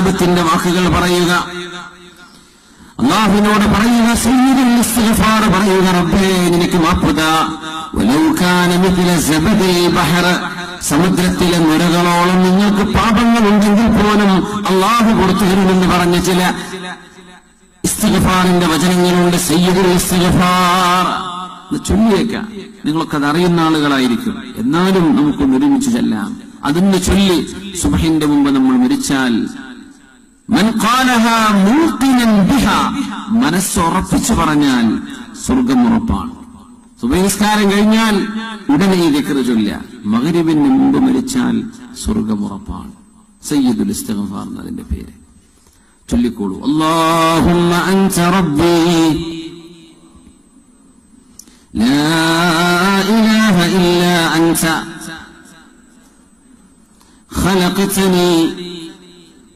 സഹാബത്തിന്റെ വാക്കുകൾ പറയുക. അള്ളാഹുവിനോട് പറയുക ഇസ്തിഗ്ഫാർ പറയുക റബ്ബേ നിനക്ക് മാപ്പുത. സമുദ്രത്തിലെ മുരകളോളം നിങ്ങൾക്ക് പാപങ്ങൾ ഉണ്ടെങ്കിൽ പോലും അള്ളാഹു പുറത്തു തരുമെന്ന് പറഞ്ഞ ചില ഇസ്തിഗ്ഫാറിന്റെ വചനങ്ങളുണ്ട്. സയ്യിദുൽ ഇസ്തിഗ്ഫാർ. ചൊല്ലിയേക്കാം. നിങ്ങളൊക്കെ അത് അറിയുന്ന ആളുകളായിരിക്കും. എന്നാലും നമുക്കൊന്ന് ഒരുമിച്ച് ചെല്ലാം. അതിന് ചൊല്ലി സുബഹിന്റെ മുമ്പ് നമ്മൾ മരിച്ചാൽ മനസ്സുറപ്പിച്ചു പറഞ്ഞാൽ സ്വർഗം ഉറപ്പാണ് സുബൈസ്കാരം കഴിഞ്ഞാൽ ഉടനെ ഈ ദിക്കർ ചൊല്ല മകരിവിന് മുമ്പ് മരിച്ചാൽ സ്വർഗം ഉറപ്പാണ് സയ്യിദുൽ ഇസ്തഗഫാർ പേര്. ചൊല്ലിക്കോളൂ. അല്ലാഹുമ്മ അൻത റബ്ബി. ലാ ഇലാഹ അൻത.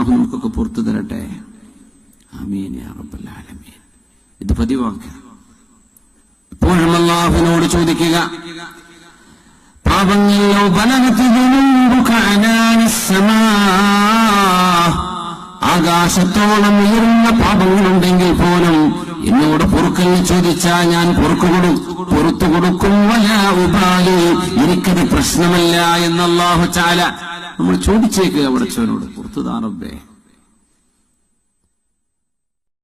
അള്ളാഹു നമുക്കൊക്കെ പുറത്തു തരട്ടെ. ആലമീൻ. ഇത് പതിവാക്കുക എപ്പോഴും അള്ളാഹുവിനോട് ചോദിക്കുക. ആകാശത്തോളം ഉയർന്ന പാപങ്ങളുണ്ടെങ്കിൽ പോലും എന്നോട് പൊറുക്കലിന് ചോദിച്ചാൽ ഞാൻ പൊറുക്കു പൊറത്തു കൊടുക്കും. വല ഉപാലി എനിക്കത് പ്രശ്നമല്ല എന്നല്ലാഹു ചാല. നമ്മൾ ചോദിച്ചേക്കുക അവിടെ ചോനോട് പുറത്തുതാ റബ്ബേ